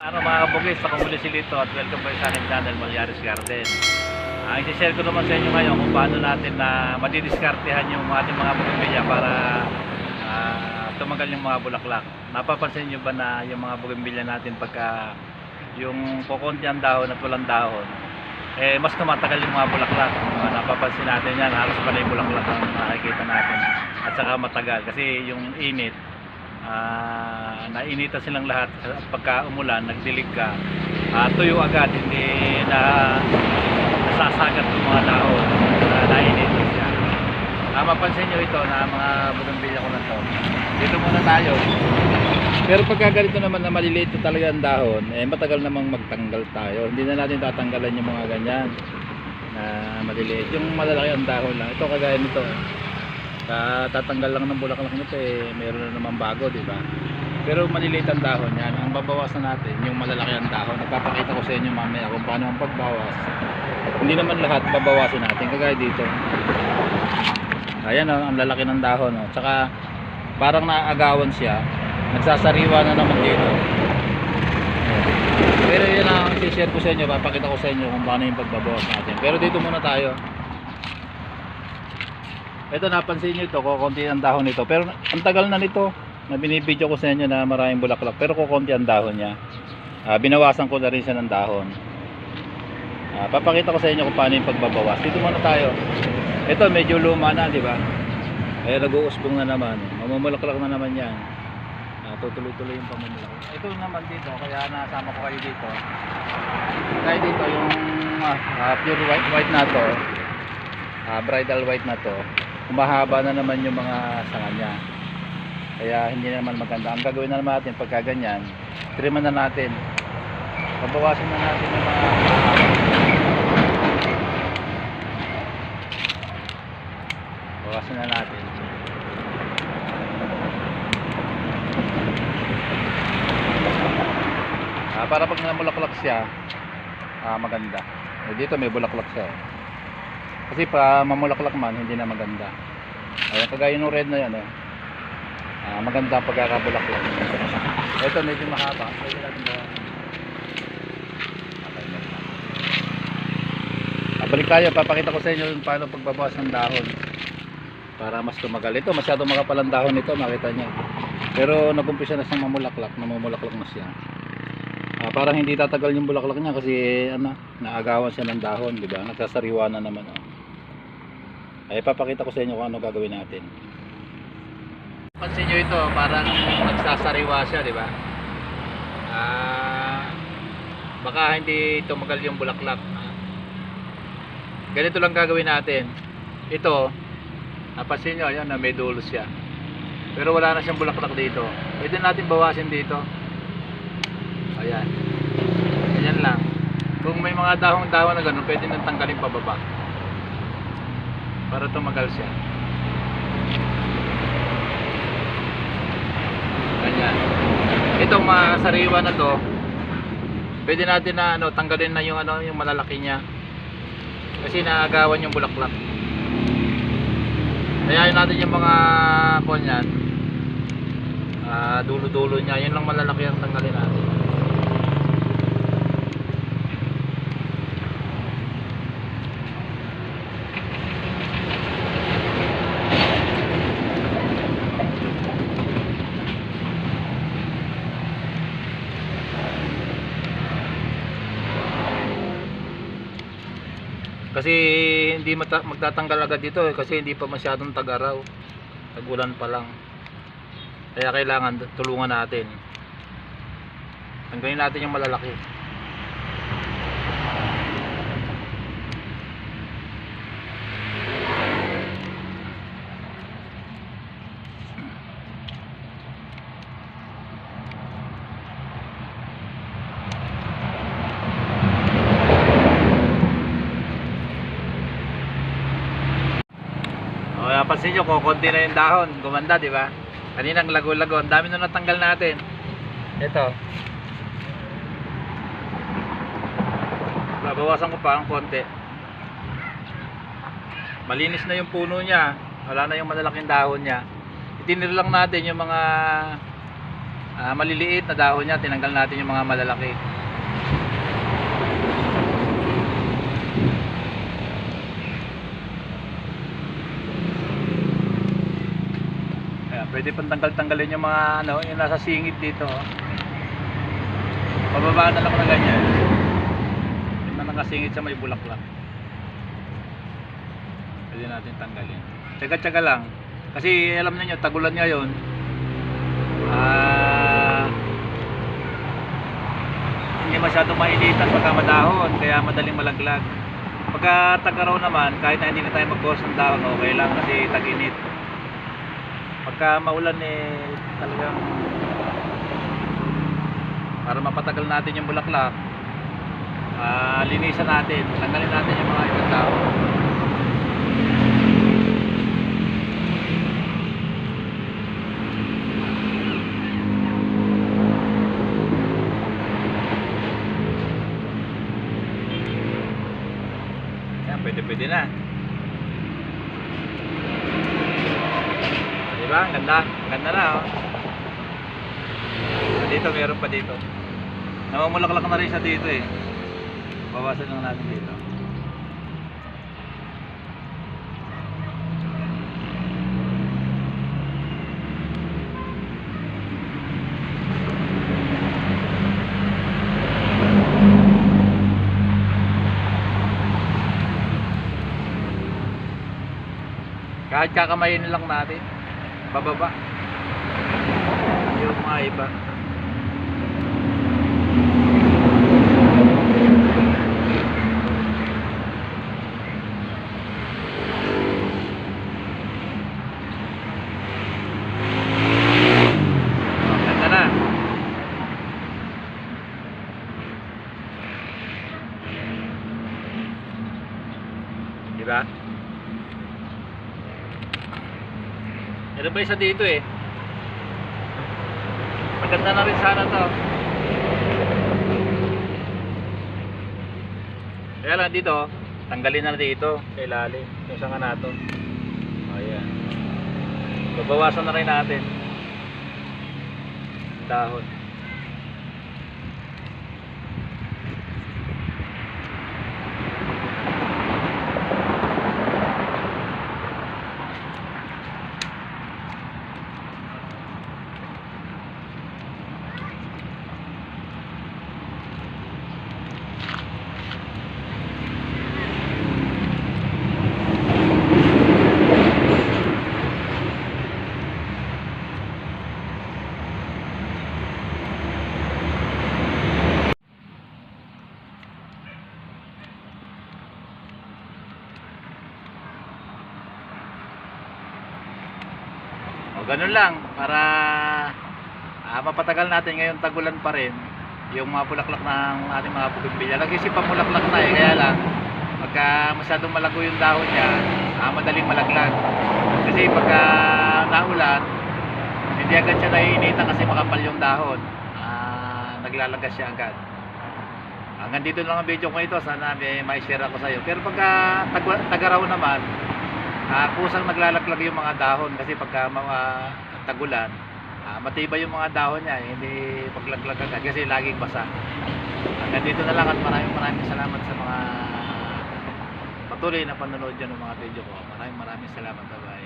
Ano mga kabugis, ako muli si Lito at welcome back sa ating channel Malyaris Garden. Ang isi-share ko naman sa inyo ngayon kung paano natin na madidiskartehan yung ating mga bugimbilya para ah, tumagal yung mga bulaklak. Napapansin nyo ba na yung mga bugimbilya natin pagka yung kukunti ang dahon at walang dahon, eh mas tumatagal yung mga bulaklak. Ah, napapansin natin yan, halos pala yung bulaklak ang nakikita natin. At saka matagal kasi yung init, ah nainitan silang lahat at pagka umulan, nagdilig ka, ah, tuyo agad, hindi na nasasagat ng mga dahon na nainitan siya. Ah, mapansin nyo ito na mga bugimbilya ko na to. Dito muna tayo. Pero pagka ganito naman na maliliit na talaga ang dahon, eh matagal namang magtanggal tayo. Hindi na natin tatanggalan yung mga ganyan na maliliit. Yung malalaki ang dahon lang. Ito kagaya nito. Tatanggal lang ng bulaklak nito eh meron na naman bago, di ba? Pero maliliit ang dahon yan. Ang babawasan natin, yung malalaki ang dahon. Nagpapakita ko sa inyo mamaya kung paano ang pagbawas. Hindi naman lahat babawasin natin. Kagaya dito. Ayan oh, ang lalaki ng dahon. Oh. Tsaka parang naagawan siya. Nagsasariwa na naman dito. Pero yun ang i-share ko sa inyo. Papakita ko sa inyo kung paano yung pagbabawas natin. Pero dito muna tayo. Ito napansin nyo ito, kukunti ang dahon nito. Pero ang tagal na nito na binibidyo ko sa inyo na maraming bulaklak. Pero kukunti ang dahon niya. Ah, binawasan ko na rin siya ng dahon. Ah, papakita ko sa inyo kung paano yung pagbabawas. Dito muna tayo. Ito medyo luma na, di ba? Eh nag-uusbong na naman. Mamumulaklak na naman yan. Ah, tutuloy-tuloy yung pamumulaklak. Ito naman dito, kaya nasama ko kayo dito. Kaya dito yung ah, pure white white na to. Ah, bridal white na to. Humahaba na naman yung mga sanga niya. Kaya hindi naman maganda. Ang gagawin na naman natin pagka ganyan, triman na natin. Pabawasan na natin yung mga Bawasan na natin. Ah, para pag namulaklak siya, ah, maganda. Eh, dito may bulaklak siya. eh. Kasi pa mamulaklak man, hindi na maganda. Ayan, kagaya ng red na yan. Eh. Ah, maganda ang pagkakabulaklak. Ito medyo mahaba. Pwede natin balik tayo, papakita ko sa inyo yung paano pagbabawas ng dahon para mas tumagal. Ito, masyadong makapal ang dahon nito, makita nyo. Pero nag-umpisa na siyang mamulaklak, namumulaklak na siya. Ah, parang hindi tatagal yung bulaklak niya kasi ano, naagawan siya ng dahon, di ba? Nagsasariwa na naman. Oh. Ay, papakita ko sa inyo kung ano gagawin natin. Pansin nyo ito, parang nagsasariwa siya, di ba? Ah, baka hindi tumagal yung bulaklak. Ganito lang gagawin natin. Ito, napansin nyo, ayan, na may dulo siya. Pero wala na siyang bulaklak dito. Pwede natin bawasin dito. Ayan. Ganyan lang. Kung may mga dahong-dahon na ganun, pwede nang tanggalin pababa. Para tumagal siya. Ganyan. Itong mga sariwa na to, pwede natin na ano, tanggalin na yung ano, yung malalaki niya. Kasi naagawan yung bulaklak. Kaya natin yung mga kon yan. Ah, dulo-dulo niya, yun lang malalaki ang tanggalin natin. Kasi hindi magtatanggal agad dito eh, kasi hindi pa masyadong tag-araw. Tagulan pa lang. Kaya kailangan tulungan natin. Tanggalin natin yung malalaki. O, napansin nyo, kukunti na yung dahon. Gumanda, di ba? Kaninang lago-lago. Ang dami na natanggal natin. Ito. Babawasan ko pa ang konti. Malinis na yung puno niya. Wala na yung malalaking dahon niya. Itinir lang natin yung mga ah, maliliit na dahon niya, tinanggal natin yung mga malalaki. Pwede pang tanggal-tanggalin yung mga ano, yung nasa singit dito. oh. Pababa na lang na ganyan. Yung na nakasingit sa may bulaklak. Pwede natin tanggalin. Tsaga-tsaga lang. Kasi alam niyo tagulan ngayon. Ah hindi masyadong mainitan pagka madahon, kaya madaling malaglag. Pagka tag-araw naman, kahit na hindi na tayo mag-post ng dahon, okay lang kasi tag-init. Pagka maulan eh, talagang para mapatagal natin yung bulaklak, ah linisan natin, tanggalin natin yung mga ibang dahon. Yan, pwede pwede na. Di ba? Ang Ganda. Ganda na oh. Ah, Dito, meron pa dito. Namumulaklak na rin siya dito eh. Bawasan lang natin dito. Kahit kakamayin lang natin. Bababa. Yung mga iba. Oh, ganda na. Diba? Meron isa dito eh. Maganda na rin sana to. Kaya lang dito, tanggalin na dito sa ilalim. Yung sanga na to. Ayan. Babawasan na rin natin. Dahon. O ganun lang para ah, mapatagal natin ngayon tagulan pa rin yung mga bulaklak ng ating mga bugimbilya. Nag-isip pa bulaklak na eh, kaya lang pagka masyadong malago yung dahon niya, ah, madaling malaglag. Kasi pagka naulan, hindi agad siya naiinitan kasi makapal yung dahon. Ah, naglalagas siya agad. Hanggang dito lang ang video ko ito. Sana may mai-share ako sa iyo. Pero pagka tag- tagaraw naman, ah kusang naglalaglag yung mga dahon kasi pagka mga tagulan, ah, matibay yung mga dahon niya, hindi paglaglag agad kasi laging basa. Hanggang dito na lang at maraming maraming salamat sa mga patuloy na panonood dyan ng mga video ko. Maraming maraming salamat. Bye-bye.